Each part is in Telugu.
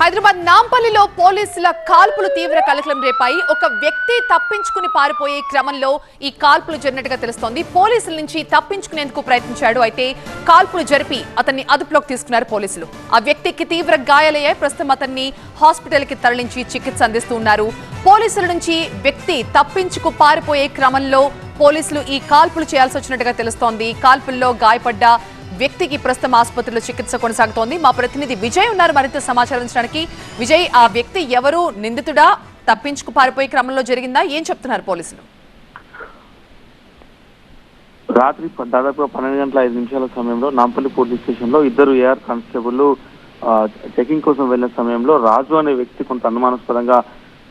హైదరాబాద్ నాంపల్లిలో పోలీసుల కాల్పులు తీవ్ర కలకలం రేపాయి. ఒక వ్యక్తి తప్పించుకుని పారిపోయే క్రమంలో ఈ కాల్పులు జరిగినట్టుగా తెలుస్తోంది. పోలీసుల నుంచి తప్పించుకునేందుకు ప్రయత్నించాడు. అయితే కాల్పులు జరిపి అతన్ని అదుపులోకి తీసుకున్నారు పోలీసులు. ఆ వ్యక్తికి తీవ్ర గాయాలయ్యాయి. ప్రస్తుతం అతన్ని హాస్పిటల్కి తరలించి చికిత్స అందిస్తూ ఉన్నారు. పోలీసుల నుంచి వ్యక్తి తప్పించుకు పారిపోయే క్రమంలో పోలీసులు ఈ కాల్పులు చేయాల్సి వచ్చినట్టుగా తెలుస్తోంది. కాల్పుల్లో గాయపడ్డ వ్యక్తికి ప్రస్తుతం ఆసుపత్రిలో చికిత్స కొనసాగుతోంది. మా ప్రతినిధి విజయ్ ఉన్నారు. మరింత సమాచారం ఇచ్చడానికి విజయ్ ఆ వ్యక్తి ఎవరు నిందితుడా తప్పించుకు పారిపోయే క్రమంలో జరిగిందా? ఏం చెప్తున్నారు పోలీసులు? రాత్రి ప- దాదాపుగా పన్నెండు గంటల ఐదు నిమిషాల సమయంలో నాంపల్లి పోలీస్ స్టేషన్లో ఇద్దరు ఏఆర్ కానిస్టేబుల్ చెకింగ్ కోసం వెళ్ళిన సమయంలో రాజు అనే వ్యక్తి కొంత అనుమానాస్పదంగా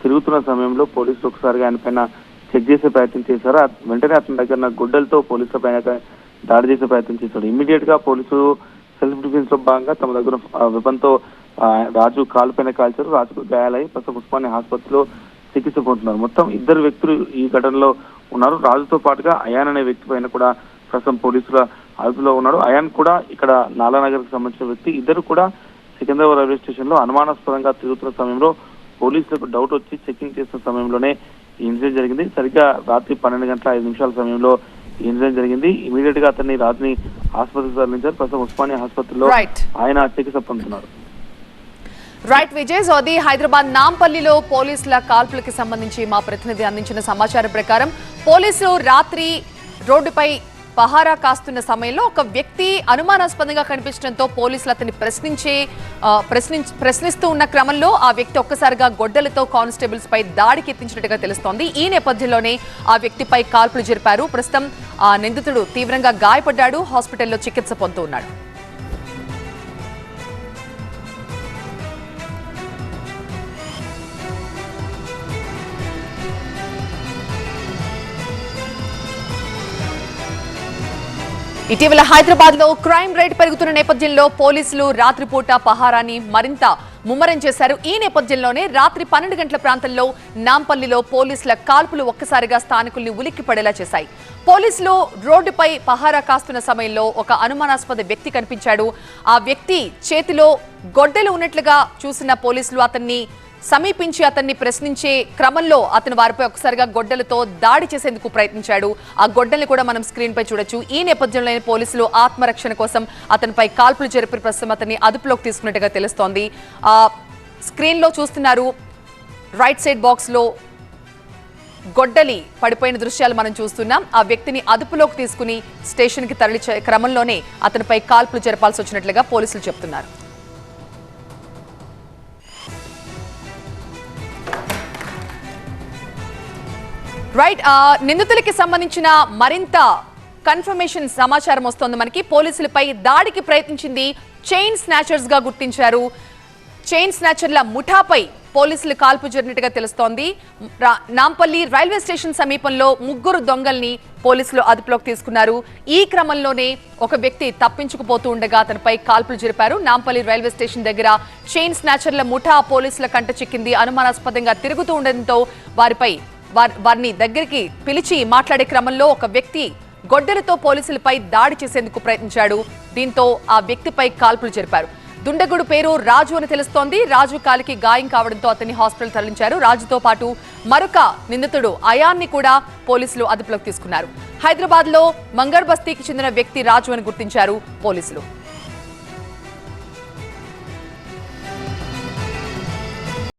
తిరుగుతున్న సమయంలో పోలీసులు ఒకసారిగా ఆయన పైన చెక్ చేసే ప్రయత్నం చేశారు. వెంటనే అతని దగ్గర గుడ్డలతో పోలీసుల పైన దాడి చేసే ప్రయత్నం చేశాడు. ఇమ్మీడియట్గా పోలీసులు సెల్ఫ్ డిఫెన్స్లో భాగంగా తమ దగ్గర వెపన్తో రాజు కాలు పైన కాల్చారు. రాజుకు గాయాలై ప్రస్తుతం ఉస్మానియా ఆసుపత్రిలో చికిత్స పొందుతున్నారు. మొత్తం ఇద్దరు వ్యక్తులు ఈ ఘటనలో ఉన్నారు. రాజుతో పాటుగా అయాన్ అనే వ్యక్తి పైన కూడా ప్రస్తుతం పోలీసుల అదుపులో ఉన్నాడు అయాన్ కూడా ఇక్కడ నాలానగర్కి సంబంధించిన వ్యక్తి. ఇద్దరు కూడా సికింద్రాబాద్ రైల్వే స్టేషన్లో అనుమానాస్పదంగా తిరుగుతున్న సమయంలో పోలీసులకు డౌట్ వచ్చి చెకింగ్ చేసిన సమయంలోనే ఈ ఇన్సిడెంట్ జరిగింది. సరిగ్గా రాత్రి పన్నెండు గంటల ఐదు నిమిషాల సమయంలో ఇన్సిడెంట్ జరిగింది. ఇమీడియట్గా అతన్ని రాత్రిని ఆసుపత్రికి తరలించారు. ప్రస్తుతం ఉస్మానియా ఆసుపత్రిలో. ఆయన చికిత్స పొందుతున్నారు. రైట్ విజయ్. సోది హైదరాబాద్ నాంపల్లిలో పోలీసుల కాల్పులకి సంబంధించి మా ప్రతినిధి అందించిన సమాచారం ప్రకారం పోలీసులు రాత్రి రోడ్డుపై పహారా కాస్తున్న సమయంలో ఒక వ్యక్తి అనుమానాస్పదంగా కనిపించడంతో పోలీసులు అతన్ని ప్రశ్నించే ఆ, ప్రశ్నిస్తూ ఉన్న క్రమంలో ఆ వ్యక్తి ఒక్కసారిగా గొడ్డలతో కానిస్టేబుల్స్ పై దాడికి ఎత్తించినట్టుగా తెలుస్తోంది. ఈ నేపథ్యంలోనే ఆ వ్యక్తిపై కాల్పులు జరిపారు. ప్రస్తుతం ఆ నిందితుడు తీవ్రంగా గాయపడ్డాడు. హాస్పిటల్లో చికిత్స పొందుతూ ఉన్నాడు ఇటీవల హైదరాబాద్లో క్రైమ్ రేట్ పెరుగుతున్న నేపథ్యంలో పోలీసులు రాత్రిపూట పహారాని మరింత ముమ్మరం చేశారు. ఈ నేపథ్యంలోనే రాత్రి పన్నెండు గంటల ప్రాంతంలో నాంపల్లిలో పోలీసుల కాల్పులు ఒక్కసారిగా స్థానికుల్ని ఉలిక్కి పడేలా చేశాయి. పోలీసులు రోడ్డుపై పహారా కాస్తున్న సమయంలో ఒక అనుమానాస్పద వ్యక్తి కనిపించాడు. ఆ వ్యక్తి చేతిలో గొడ్డలు ఉన్నట్లుగా చూసిన పోలీసులు అతన్ని సమీపించి అతన్ని ప్రశ్నించే క్రమంలో అతను వారిపై ఒకసారిగా గొడ్డలతో దాడి చేసేందుకు ప్రయత్నించాడు. ఆ గొడ్డల్ని కూడా మనం స్క్రీన్ పై చూడొచ్చు. ఈ నేపథ్యంలోనే పోలీసులు ఆత్మరక్షణ కోసం అతనిపై కాల్పులు జరిపి ప్రస్తుతం అతన్ని అదుపులోకి తీసుకున్నట్టుగా తెలుస్తోంది. ఆ స్క్రీన్లో చూస్తున్నారు రైట్ సైడ్ బాక్స్లో గొడ్డలి పడిపోయిన దృశ్యాలు మనం చూస్తున్నాం. ఆ వ్యక్తిని అదుపులోకి తీసుకుని స్టేషన్కి తరలిచే క్రమంలోనే అతనిపై కాల్పులు జరపాల్సి వచ్చినట్లుగా పోలీసులు చెప్తున్నారు. రైట్ uh, నిందితులకి సంబంధించిన మరింత కన్ఫర్మేషన్ సమాచారం వస్తోంది మనకి. పోలీసులపై దాడికి ప్రయత్నించింది చైన్ స్నాచర్స్గా గుర్తించారు. చైన్ స్నాచర్ల ముఠాపై పోలీసులు కాల్పు జరిగినట్టుగా తెలుస్తోంది. రా- నాంపల్లి రైల్వే స్టేషన్ సమీపంలో ముగ్గురు దొంగల్ని పోలీసులు అదుపులోకి తీసుకున్నారు. ఈ క్రమంలోనే ఒక వ్యక్తి తప్పించుకుపోతూ ఉండగా అతనిపై కాల్పులు జరిపారు. నాంపల్లి రైల్వే స్టేషన్ దగ్గర చైన్ స్నాచర్ల ముఠా పోలీసుల కంట చిక్కింది. అనుమానాస్పదంగా తిరుగుతూ ఉండడంతో వారిపై వారిని దగ్గరికి పిలిచి మాట్లాడే క్రమంలో ఒక వ్యక్తి గొడ్డలతో పోలీసులపై దాడి చేసేందుకు ప్రయత్నించాడు. దీంతో ఆ వ్యక్తిపై కాల్పులు జరిపారు. దుండగుడు పేరు రాజు అని తెలుస్తోంది. రాజు కాలికి గాయం కావడంతో అతన్ని హాస్పిటల్ తరలించారు. రాజుతో పాటు మరొక నిందితుడు అయాన్ని కూడా పోలీసులు అదుపులోకి తీసుకున్నారు. హైదరాబాద్లో మంగర్ బస్తీకి చెందిన వ్యక్తి రాజు అని గుర్తించారు పోలీసులు.